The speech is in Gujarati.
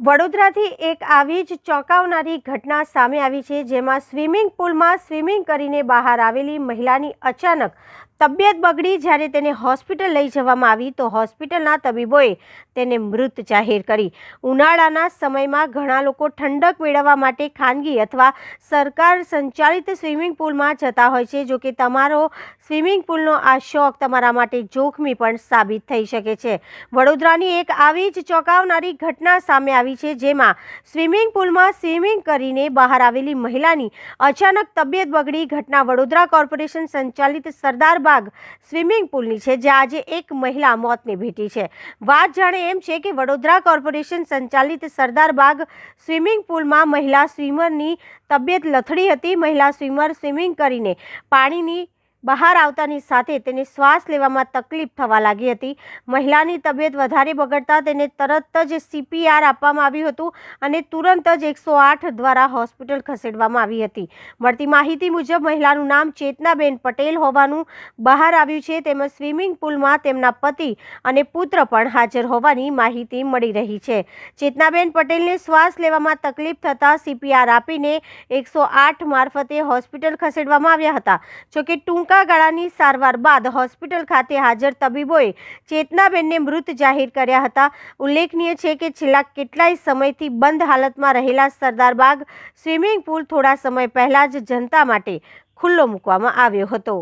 વડોદરાથી એક આવી જ ચોંકાવનારી ઘટના સામે આવી છે, જેમાં સ્વિમિંગ પુલમાં સ્વિમિંગ કરીને બહાર આવેલી મહિલાની અચાનક તબિયત બગડી, જ્યારે તેને હોસ્પિટલ લઈ જવામાં આવી, તો હોસ્પિટલના તબીબોએ તેને મૃત જાહેર કરી. ઉનાળાના સમયમાં ઘણા લોકો ઠંડક મેળવવા માટે ખાનગી અથવા સરકાર સંચાલિત સ્વિમિંગ પુલમાં જતા હોય છે જો કે તમારો સ્વિમિંગ પુલનો આ શોખ તમારા માટે જોખમી પણ સાબિત થઈ શકે છે. વડોદરાની એક આવી જ ચોંકાવનારી ઘટના સામે આવી છે, જેમાં સ્વિમિંગ પુલમાં સ્વિમિંગ કરીને બહાર આવેલી મહિલાની અચાનક તબિયત બગડી. ઘટના વડોદરા કોર્પોરેશન સંચાલિત સરદારબાગ સ્વિમિંગ પુલની છે, જ્યાં આજે એક મહિલા મોતને ભેટી છે. વાત જાણે એમ છે કે વડોદરા કોર્પોરેશન સંચાલિત સરદારબાગ સ્વિમિંગ પુલમાં મહિલા સ્વિમરની તબિયત લથડી હતી. મહિલા સ્વિમર સ્વિમિંગ કરીને પાણીની બહાર આવતાની સાથે તેને શ્વાસ લેવામાં તકલીફ થવા લાગી હતી. મહિલાની તબિયત વધારે બગડતા તેને તરત જ સીપીઆર આપવામાં આવ્યું હતું અને તુરંત જ એકસો આઠ દ્વારા હોસ્પિટલ ખસેડવામાં આવી હતી. મળતી માહિતી મુજબ મહિલાનું નામ ચેતનાબેન પટેલ હોવાનું બહાર આવ્યું છે. તેમજ સ્વિમિંગ પુલમાં તેમના પતિ અને પુત્ર પણ હાજર હોવાની માહિતી મળી રહી છે. ચેતનાબેન પટેલને શ્વાસ લેવામાં તકલીફ થતાં સીપીઆર આપીને એકસો આઠ મારફતે હોસ્પિટલ ખસેડવામાં આવ્યા હતા. જોકે ટૂંકા ગાળાની સારવાર બાદ હોસ્પિટલ ખાતે હાજર તબીબોએ ચેતનાબેનને મૃત જાહેર કર્યા હતા. ઉલ્લેખનીય છે કે છેલ્લા કેટલાય સમયથી બંધ હાલતમાં રહેલા સરદારબાગ સ્વિમિંગ પુલ થોડા સમય પહેલા જ જનતા માટે ખુલ્લો મૂકવામાં આવ્યો હતો.